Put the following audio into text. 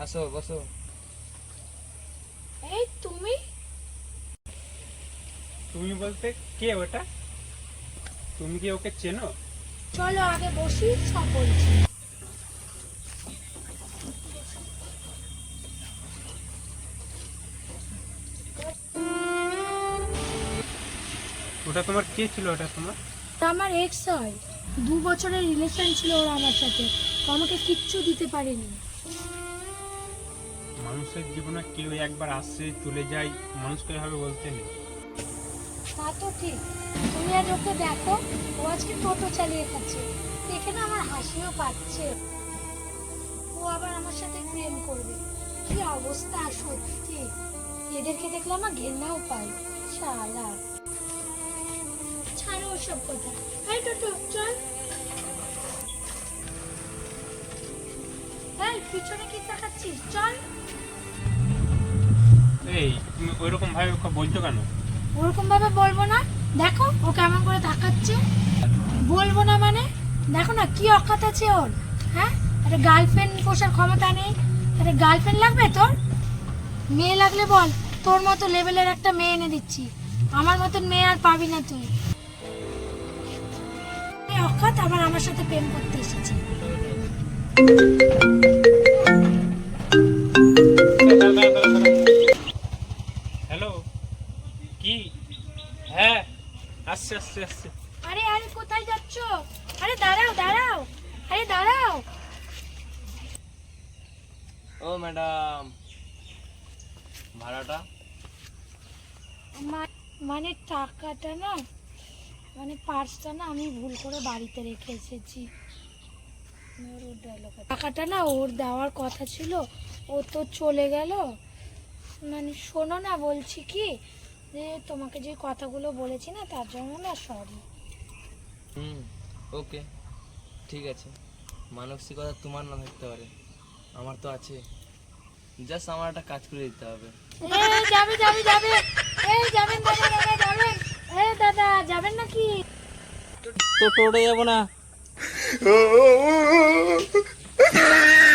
বসো বসো। এই তুমি? তুমি বলতে কে ওটা? তুমি কি ওকে চেনো? চলো আগে বসি সব বলছি। ওটা তোমার কে ছিল? ওটা তোমার? তা আমার এক্স হয়। দু বছরের রিলেশন ছিল ওর আমার সাথে। তো আমাকে কিচ্ছু দিতে পারেনি। মানুষের জীবনে কেউ একবার আসে চলে যায় মানুষকে এভাবে বলতে নেই। তা তো ঠিক। তুমি আজ ওকে দেখো ও আজকে টোটো চালিয়ে খাচ্ছে দেখে না আমার হাসিও পাচ্ছে। ও আবার আমার সাথে প্রেম করবে। কি অবস্থা সত্যি। এদেরকে দেখলে আমার ঘেন্নাও পাই শালা। ছাড়ো ওসব কথা। এই টোটো চল। পিছনে কি তাকাচ্ছিস? চল। এই তুমি ওইরকম ভাবে ওকে বলছো কেন? ওরকম ভাবে বলব না। দেখো ও কেমন করে তাকাচ্ছে। বলব না মানে? দেখো না কি অকাত আছে ওর হ্যাঁ? একটা গার্লফ্রেন্ড পোষার ক্ষমতা নেই। একটা গার্লফ্রেন্ড লাগবে তোর? মেয়ে লাগলে বল তোর মতো লেভেলের একটা মেয়ে এনে দিচ্ছি। আমার মতন মেয়ে আর পাবি না তুই। অকাত আবার আমার সাথে প্রেম করতে এসেছে। কি? হ্যাঁ আরে আরে কোথায় যাচ্ছ? আরে দাঁড়াও দাঁড়াও। আরে দাঁড়াও। ও ম্যাডাম। ভাড়াটা? মানে টাকাটা না মানে পার্সটা না আমি ভুল করে বাড়িতে রেখে এসেছি। আছে। টাকাটা না ওর দেওয়ার কথা ছিল ও তো চলে গেল। মানে শোনো না বলছি কি যে তোমাকে যে কথাগুলো বলেছি না তার জন্য না সরি হুম ওকে ঠিক আছে। মানসিকতা তোমার না থাকতে পারে আমার তো আছে। জাস্ট আমার একটা কাজ করে দিতে হবে। এই যাবে যাবে যাবে। এই যাবেন দাদা দাদা যাবেন। এই দাদা যাবেন নাকি? তো টোটে যাব না।